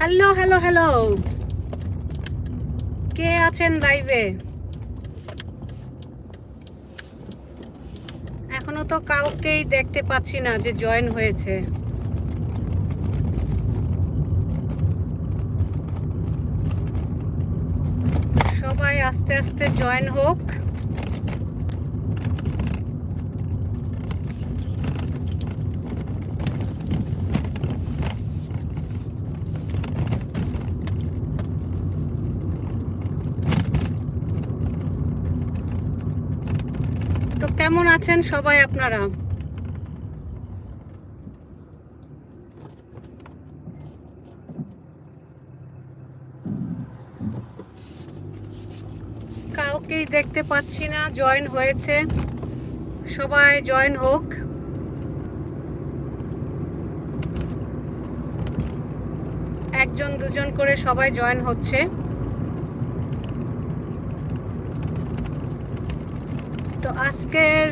Hello hello hello. কে আছেন লাইভে এখনও তো কাউকেই দেখতে পাচ্ছি না যে জয়েন হয়েছে। সবাই আস্তে আস্তে জয়েন হোক। তো কেমন আছেন সবাই আপনারা? কাউকেই দেখতে পাচ্ছি না, জয়েন হয়েছে। সবাই জয়েন হোক। একজন দুজন করে সবাই জয়েন হচ্ছে। তো আজকের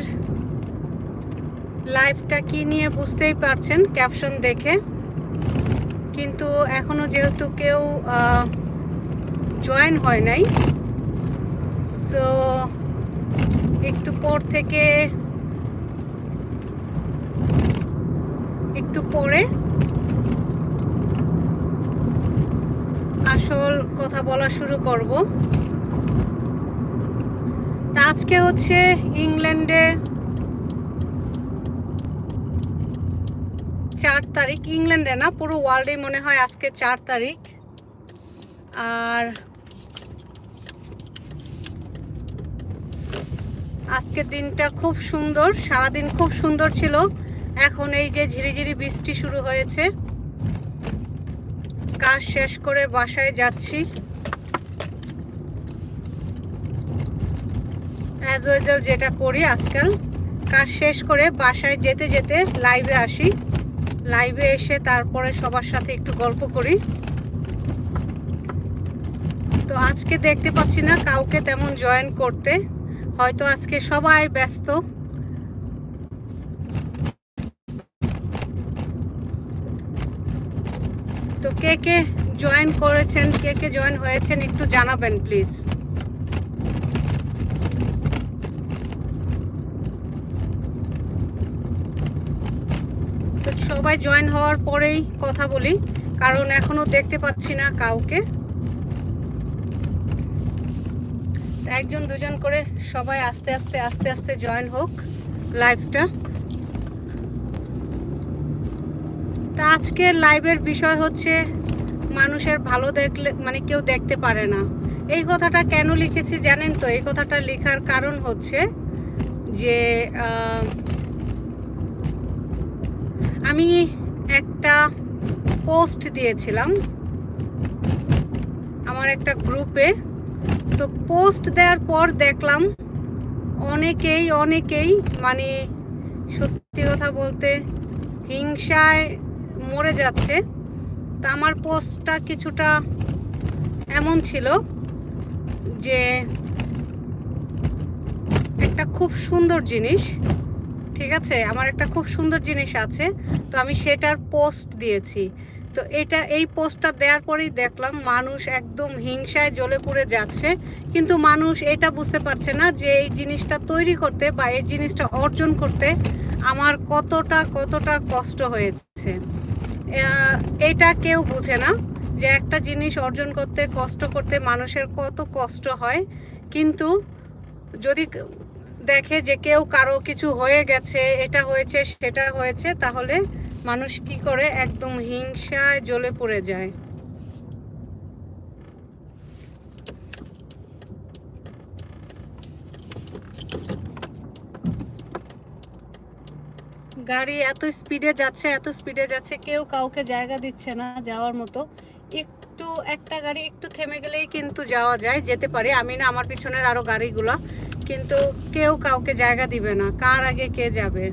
লাইভটা কি নিয়ে বুঝতেই পারছেন? ক্যাপশন দেখে। কিন্তু এখনও যেহেতু কেউ জয়েন হয় নাই সো একটু পর থেকে, একটু পরে আসল কথা বলা শুরু করব। আজকে হচ্ছে ইংল্যান্ডে চার তারিখ, ইংল্যান্ডে না, পুরো ওয়ার্ল্ডে মনে হয় আজকে চার তারিখ। আর আজকের দিনটা খুব সুন্দর, সারাদিন খুব সুন্দর ছিল। এখন এই যে ঝিরিঝিরি বৃষ্টি শুরু হয়েছে। কাজ শেষ করে বাসায় যাচ্ছি। অ্যাজ ওয়েজাল যেটা করি আজকাল, কাজ শেষ করে বাসায় যেতে যেতে লাইভে আসি। লাইভে এসে তারপরে সবার সাথে একটু গল্প করি। তো আজকে দেখতে পাচ্ছি না কাউকে তেমন জয়েন করতে। হয়তো আজকে সবাই ব্যস্ত। তো কে কে জয়েন করেছেন, কে কে জয়েন হয়েছেন একটু জানাবেন প্লিজ তো সবাই জয়েন হওয়ার পরেই কথা বলি, কারণ এখনও দেখতে পাচ্ছি না কাউকে। একজন দুজন করে সবাই আস্তে আস্তে আস্তে আস্তে জয়েন হোক লাইভটা তা আজকের লাইভের বিষয় হচ্ছে, মানুষের ভালো দেখলে মানে কেউ দেখতে পারে না। এই কথাটা কেন লিখেছি জানেন তো? এই কথাটা লেখার কারণ হচ্ছে যে আমি একটা পোস্ট দিয়েছিলাম আমার একটা গ্রুপে তো পোস্ট দেওয়ার পর দেখলাম অনেকেই অনেকেই মানে সত্যি কথা বলতে হিংসায় মরে যাচ্ছে। তা আমার পোস্টটা কিছুটা এমন ছিল যে একটা খুব সুন্দর জিনিস ঠিক আছে? আমার একটা খুব সুন্দর জিনিস আছে। তো আমি সেটার পোস্ট দিয়েছি। তো এটা, এই পোস্টটা দেওয়ার পরেই দেখলাম মানুষ একদম হিংসায় জ্বলে পুড়ে যাচ্ছে। কিন্তু মানুষ এটা বুঝতে পারছে না যে এই জিনিসটা তৈরি করতে বা এই জিনিসটা অর্জন করতে আমার কতটা কতটা কষ্ট হয়েছে। এটা কেউ বুঝে না যে একটা জিনিস অর্জন করতে, কষ্ট করতে মানুষের কত কষ্ট হয়। কিন্তু যদি দেখে যে কেউ কারও কিছু হয়ে গেছে, এটা হয়েছে, সেটা হয়েছে, তাহলে মানুষ কি করে? একদম হিংসায় জ্বলে পড়ে যায়। গাড়ি এত স্পিডে যাচ্ছে, এত স্পিডে যাচ্ছে, কেউ কাউকে জায়গা দিচ্ছে না যাওয়ার মতো। একটু একটা গাড়ি একটু থেমে গেলেই কিন্তু যাওয়া যায়, যেতে পারে। আমি না, আমার পিছনের আরও গাড়িগুলো কিন্তু কেউ কাউকে জায়গা দিবে না। কার আগে কে যাবে?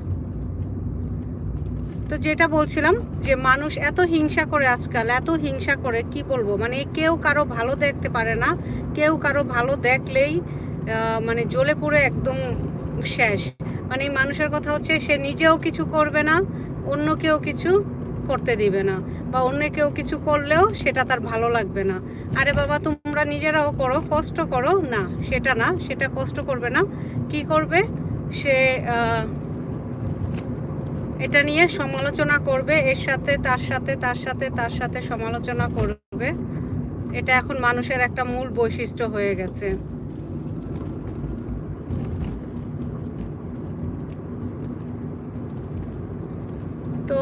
তো যেটা বলছিলাম যে মানুষ এত হিংসা করে আজকাল, এত হিংসা করে, কি বলব? মানে কেউ কারও ভালো দেখতে পারে না। কেউ কারও ভালো দেখলেই মানে জ্বলে পুড়ে একদম শেষ। মানে মানুষের কথা হচ্ছে, সে নিজেও কিছু করবে না, অন্য কেউ কিছু করতে দিবে না বা অন্য কেউ কিছু করলেও সেটা তার ভালো লাগবে না। আরে বাবা, তোমরা নিজেরাও করো, কষ্ট করো। না, সেটা না, সেটা কষ্ট করবে না। কি করবে? সে এটা নিয়ে সমালোচনা করবে, এর সাথে, তার সাথে তার সাথে তার সাথে সমালোচনা করবে। এটা এখন মানুষের একটা মূল বৈশিষ্ট্য হয়ে গেছে তো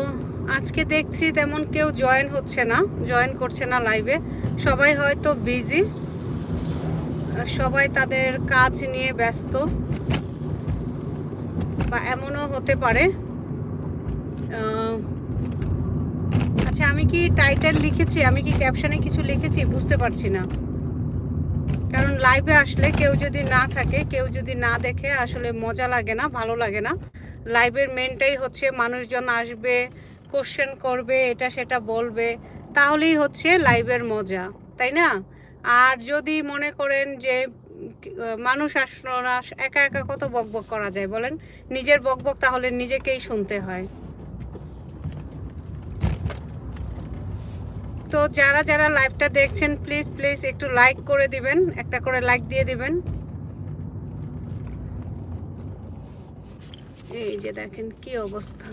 আজকে দেখছি তেমন কেউ জয়েন হচ্ছে না জয়েন করছে না লাইভে সবাই হয়তো বিজি সবাই তাদের কাজ নিয়ে ব্যস্ত, বা এমনও হতে পারে। আচ্ছা আমি কি টাইটেল লিখেছি? আমি কি ক্যাপশনে কিছু লিখেছি? বুঝতে পারছি না। কারণ লাইভে আসলে কেউ যদি না থাকে, কেউ যদি না দেখে, আসলে মজা লাগে না, ভালো লাগে না। লাইভের মেনটাই হচ্ছে মানুষজন আসবে কোশ্চেন করবে, এটা সেটা বলবে, তাহলেই হচ্ছে লাইভের মজা, তাই না? আর যদি মনে করেন যে, মানুষ আসলো না একা একা কত বকবক করা যায় বলেন? নিজের বকবক তাহলে নিজেকেই শুনতে হয়। তো যারা যারা লাইভটা দেখছেন প্লিজ প্লিজ একটু লাইক করে দিবেন, একটা করে লাইক দিয়ে দিবেন। এই যে দেখেন কি অবস্থা।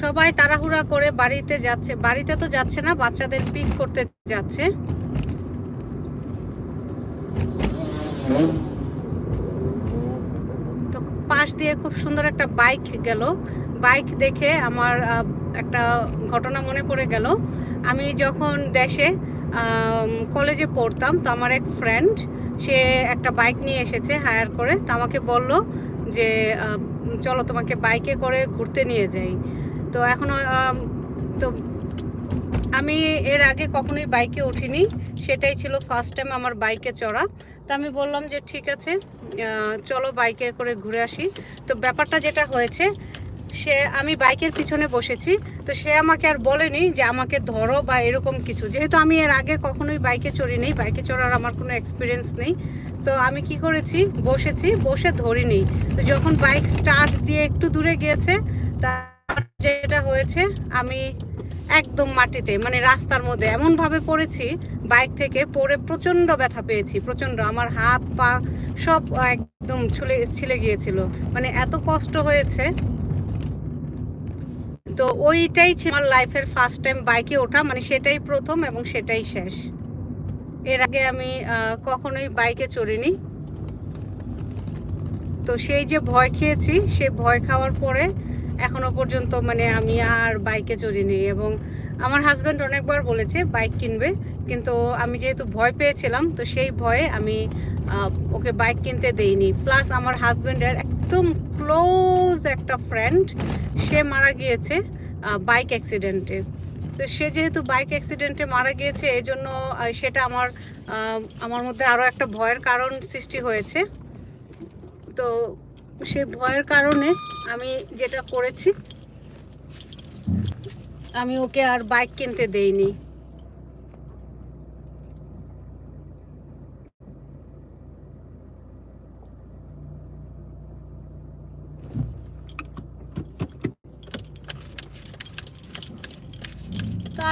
সবাই তাড়াহুড়া করে বাড়িতে যাচ্ছে, বাড়িতে তো যাচ্ছে না, বাচ্চাদের পিক করতে যাচ্ছে। তো পাশ দিয়ে খুব সুন্দর একটা বাইক গেল। বাইক দেখে আমার একটা ঘটনা মনে পড়ে গেল। আমি যখন দেশে কলেজে পড়তাম, তো আমার এক ফ্রেন্ড সে একটা বাইক নিয়ে এসেছে হায়ার করে। তো আমাকে বলল যে চলো তোমাকে বাইকে করে ঘুরতে নিয়ে যাই। তো এখনও তো আমি এর আগে কখনোই বাইকে উঠিনি। সেটাই ছিল ফার্স্ট টাইম আমার বাইকে চড়া। তো আমি বললাম যে ঠিক আছে চলো বাইকে করে ঘুরে আসি। তো ব্যাপারটা যেটা হয়েছে, সে, আমি বাইকের পিছনে বসেছি। তো সে আমাকে আর বলেনি যে আমাকে ধরো বা এরকম কিছু। যেহেতু আমি এর আগে কখনোই বাইকে চড়িনি বাইকে চড়ার আমার কোনো এক্সপিরিয়েন্স নেই। সো আমি কি করেছি, বসেছি, বসে ধরিনি। তো যখন বাইক স্টার্ট দিয়ে একটু দূরে গিয়েছে তার যেটা হয়েছে, আমি একদম মাটিতে মানে রাস্তার মধ্যে, এমনভাবে পড়েছি, বাইক থেকে পড়ে প্রচণ্ড ব্যথা পেয়েছি, প্রচণ্ড, আমার হাত, পা সব একদম ছুলে, ছিলে গিয়েছিল মানে এত কষ্ট হয়েছে। তো ওইটাই ছিল আমার লাইফের ফার্স্ট টাইম বাইকে ওঠা মানে সেটাই প্রথম এবং সেটাই শেষ। এর আগে আমি কখনোই বাইকে চড়িনি। তো সেই যে ভয় খেয়েছি, সে ভয় খাওয়ার পরে এখনও পর্যন্ত মানে আমি আর বাইকে চড়িনি এবং আমার হাজব্যান্ড অনেকবার বলেছে বাইক কিনবে, কিন্তু আমি যেহেতু ভয় পেয়েছিলাম, তো সেই ভয়ে আমি ওকে বাইক কিনতে দেইনি। প্লাস আমার হাজব্যান্ডের একদম ক্লোজ একটা ফ্রেন্ড সে মারা গিয়েছে বাইক অ্যাক্সিডেন্টে তো সে যেহেতু বাইক অ্যাক্সিডেন্টে মারা গিয়েছে এই জন্য সেটা আমার আমার মধ্যে আরও একটা ভয়ের কারণ সৃষ্টি হয়েছে। তো সে ভয়ের কারণে আমি যেটা করেছি, আমি ওকে আর বাইক কিনতে দেইনি।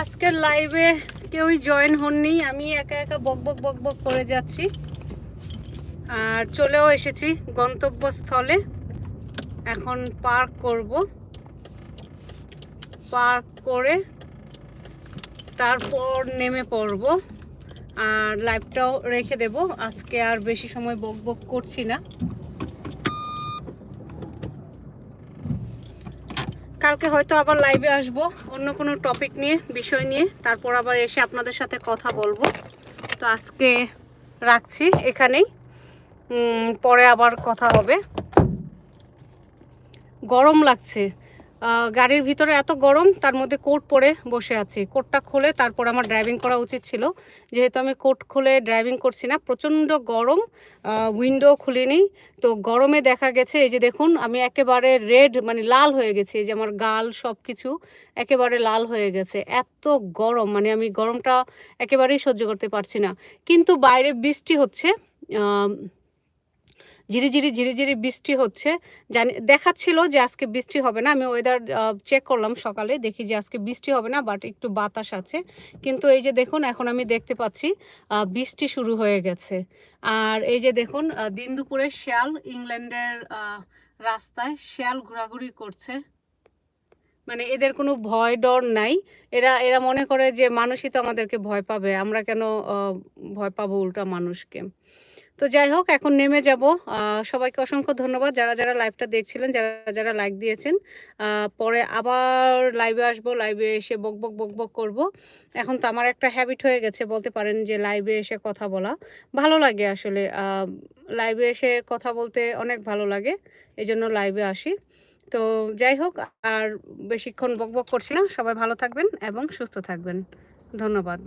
আজকের লাইভে কেউই জয়েন হননি, আমি একা একা বক বক বক বক করে যাচ্ছি। আর চলেও এসেছি গন্তব্যস্থলে। এখন পার্ক করব। পার্ক করে তারপর নেমে পড়ব। আর লাইভটাও রেখে দেব। আজকে আর বেশি সময় বক বক করছি না। কালকে হয়তো আবার লাইভে আসব অন্য কোনো টপিক নিয়ে, বিষয় নিয়ে। তারপর আবার এসে আপনাদের সাথে কথা বলব। তো আজকে রাখছি এখানেই। পরে আবার কথা হবে। গরম লাগছে। গাড়ির ভিতরে এত গরম, তার মধ্যে কোট পরে বসে আছি। কোটটা খুলে তারপর আমার ড্রাইভিং করা উচিত ছিল। যেহেতু আমি কোট খুলে ড্রাইভিং করছি না, প্রচণ্ড গরম উইন্ডো খুলিনি। তো গরমে দেখা গেছে, এই যে দেখুন, আমি একেবারে রেড মানে লাল হয়ে গেছি। এই যে আমার গাল সব কিছু একেবারে লাল হয়ে গেছে। এত গরম মানে আমি গরমটা একেবারেই সহ্য করতে পারছি না। কিন্তু বাইরে বৃষ্টি হচ্ছে ঝিরিঝিরি ঝিরিঝিরি বৃষ্টি হচ্ছে। জানি, দেখাচ্ছিল যে আজকে বৃষ্টি হবে না। আমি ওয়েদার চেক করলাম সকালে, দেখি যে আজকে বৃষ্টি হবে না বাট একটু বাতাস আছে। কিন্তু এই যে দেখুন, এখন আমি দেখতে পাচ্ছি বৃষ্টি শুরু হয়ে গেছে। আর এই যে দেখুন দিন দুপুরে শিয়াল ইংল্যান্ডের রাস্তায় শিয়াল ঘোরাঘুরি করছে। মানে এদের কোনো ভয় ডর নাই। এরা এরা মনে করে যে মানুষই তো আমাদেরকে ভয় পাবে। আমরা কেন ভয় পাবো উল্টা মানুষকে? তো যাই হোক, এখন নেমে যাব। সবাইকে অসংখ্য ধন্যবাদ। যারা যারা লাইভটা দেখছিলেন, যারা যারা লাইক দিয়েছেন পরে আবার লাইভে আসব লাইভে এসে বক বক বক বক করব। এখন তো আমার একটা হ্যাবিট হয়ে গেছে, বলতে পারেন যে লাইভে এসে কথা বলা। ভালো লাগে আসলে লাইভে এসে কথা বলতে অনেক ভালো লাগে এই জন্য লাইভে আসি। তো যাই হোক, আর বেশিক্ষণ বক বক করছি না। সবাই ভালো থাকবেন এবং সুস্থ থাকবেন। ধন্যবাদ।